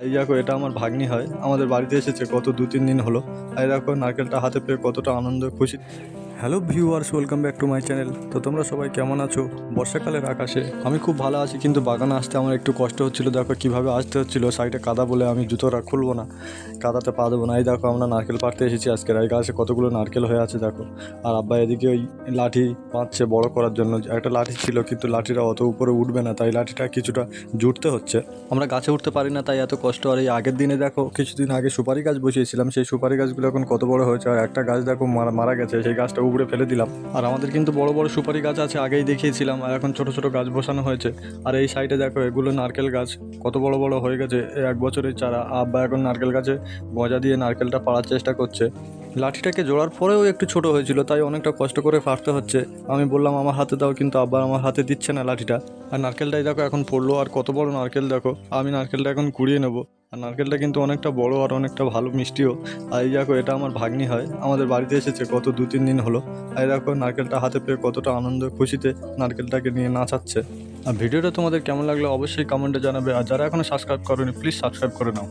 এই দেখো, এটা আমার ভাগ্নি হয়। আমাদের বাড়িতে এসেছে গত দু তিন দিন হলো। এই দেখো, নারকেলটা হাতে পেয়ে কতটা আনন্দ, খুশি। Hello viewers, welcome back to my channel. তো তোমরা সবাই কেমন আছো? বর্ষাকালের আকাশে। আমি খুব ভালো আছি, কিন্তু বাগানে আসতে আমার একটু কষ্ট হচ্ছিল। দেখো কীভাবে আসতে হচ্ছিল সাইডে কাদা বলে আমি জুতোটা খুলবো না, কাদাতে পা দেবো না। এই দেখো আমরা নারকেল পাড়তে এসেছি আজকে। এই গাছে কতগুলো নারকেল হয়ে আছে, দেখো। আর আব্বা এদিকে ওই লাঠি পাচ্ছে বড় করার জন্য। একটা লাঠি ছিল, কিন্তু লাঠিটা অত উপরে উঠবে না, তাই লাঠিটা কিছুটা জুটতে হচ্ছে। আমরা গাছে উঠতে পারি না, তাই এত কষ্ট। আর এই আগের দিনে দেখো, কিছুদিন আগে সুপারি গাছ বসিয়েছিলাম। সেই সুপারি গাছগুলো এখন কত বড় হয়েছে, আর একটা গাছ দেখো মারা মারা গেছে। সেই গাছটা উপরে ফেলে দিলাম। আর আমাদের কিন্তু বড় বড় সুপারি গাছ আছে, আগেই দেখিয়েছিলাম, আর এখন ছোট ছোট গাছ বসানো হয়েছে। আর এই সাইডে দেখো, এগুলো নারকেল গাছ। কত বড় বড় হয়ে গেছে এক বছরের চারা। আব্বা এখন নারকেল গাছে গজা দিয়ে নারকেলটা পাড়ার চেষ্টা করছে। লাঠিটাকে জোড়ার পরেও একটু ছোট হয়েছিল, তাই অনেকটা কষ্ট করে ফাটতে হচ্ছে। আমি বললাম, আমার হাতে দাও। কিন্তু আব্বা আমার হাতে দিচ্ছে না লাঠিটা। আর নারকেলটাই দেখো এখন পড়ল, আর কত বড় নারকেল দেখো। আমি নারকেলটা এখন কুড়িয়ে নেব। আর নারকেলটা কিন্তু অনেকটা বড় আর অনেকটা ভালো মিষ্টিও। আর এই দেখো, এটা আমার ভাগ্নি হয়। আমাদের বাড়িতে এসেছে কত দু তিন দিন হলো। আর দেখো, নারকেলটা হাতে পেয়ে কতটা আনন্দ, খুশিতে নারকেলটাকে নিয়ে নাচাচ্ছে। আর ভিডিওটা তোমাদের কেমন লাগল অবশ্যই কমেন্টে জানাবে। আর যারা এখনও সাবস্ক্রাইব করোনি প্লিজ সাবস্ক্রাইব করে নাও।